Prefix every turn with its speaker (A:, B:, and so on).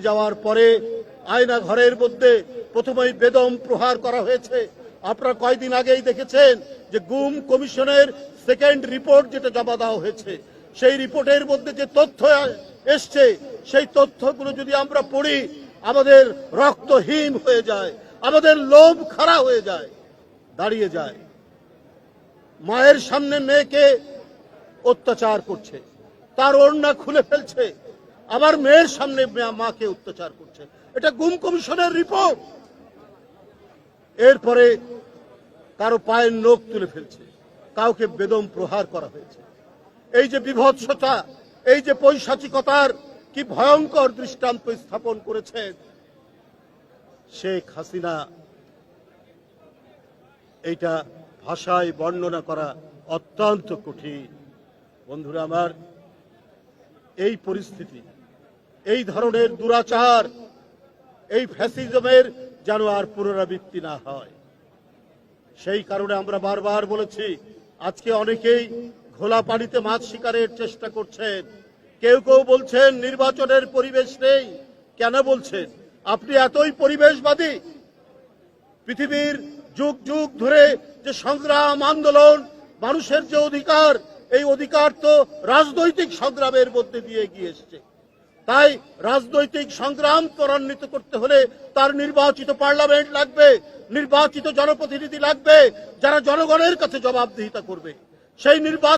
A: যাওয়ার পরে আয়না ঘরের মধ্যে প্রথমেই বেদম প্রহার করা হয়েছে। আপনারা কয়দিন আগেই দেখেছেন যে গুম কমিশনের সেকেন্ড রিপোর্ট যেটা জমা দেওয়া হয়েছে, সেই রিপোর্টের মধ্যে যে তথ্য এসছে, সেই তথ্যগুলো যদি আমরা পড়ি, আমাদের রক্তহীন হয়ে যায়, আমাদের লোভ খাড়া হয়ে যায়, দাঁড়িয়ে যায়। মায়ের সামনে মেয়েকে অত্যাচার করছে, তার ওড়না খুলে ফেলছে আবার মেয়ের সামনে মাকে অত্যাচার করছে। এটা গুম কমিশনের রিপোর্ট। এরপরে কারও পায়ের নখ তুলে ফেলছে। কাউকে বেদম প্রহার করা হয়েছে। এই যে বিভৎসতা, এই যে পৈশাচিকতার কি ভয়ঙ্কর দৃষ্টান্ত স্থাপন করেছে শেখ হাসিনা, এইটা ভাষায় বর্ণনা করা অত্যন্ত কঠিন। বন্ধুরা আমার, এই পরিস্থিতি এই ধরনের দুরাচার, এই ফ্যাসিজমের যেন আর পুনরাবৃত্তি না হয়। সেই কারণে আমরা বারবার বলেছি, আজকে অনেকেই ঘোলা পানিতে মাছ শিকারের চেষ্টা করছেন। কেউ কেউ বলছেন, নির্বাচনের পরিবেশ নেই। কেন বলছেন? আপনি এতই পরিবেশবাদী। পৃথিবীর যুগ যুগ ধরে যে সংগ্রাম, আন্দোলন, মানুষের যে অধিকার, এই অধিকার তো রাজনৈতিক সংগ্রামের মধ্যে দিয়ে গিয়ে এসছে। তাই রাজনৈতিক সংগ্রাম ত্বরান্বিত করতে হলে তার নির্বাচিত পার্লামেন্ট লাগবে, নির্বাচিত জনপ্রতিনিধি লাগবে, যারা জনগণের কাছে জবাবদিহিতা করবে। সেই নির্বাচন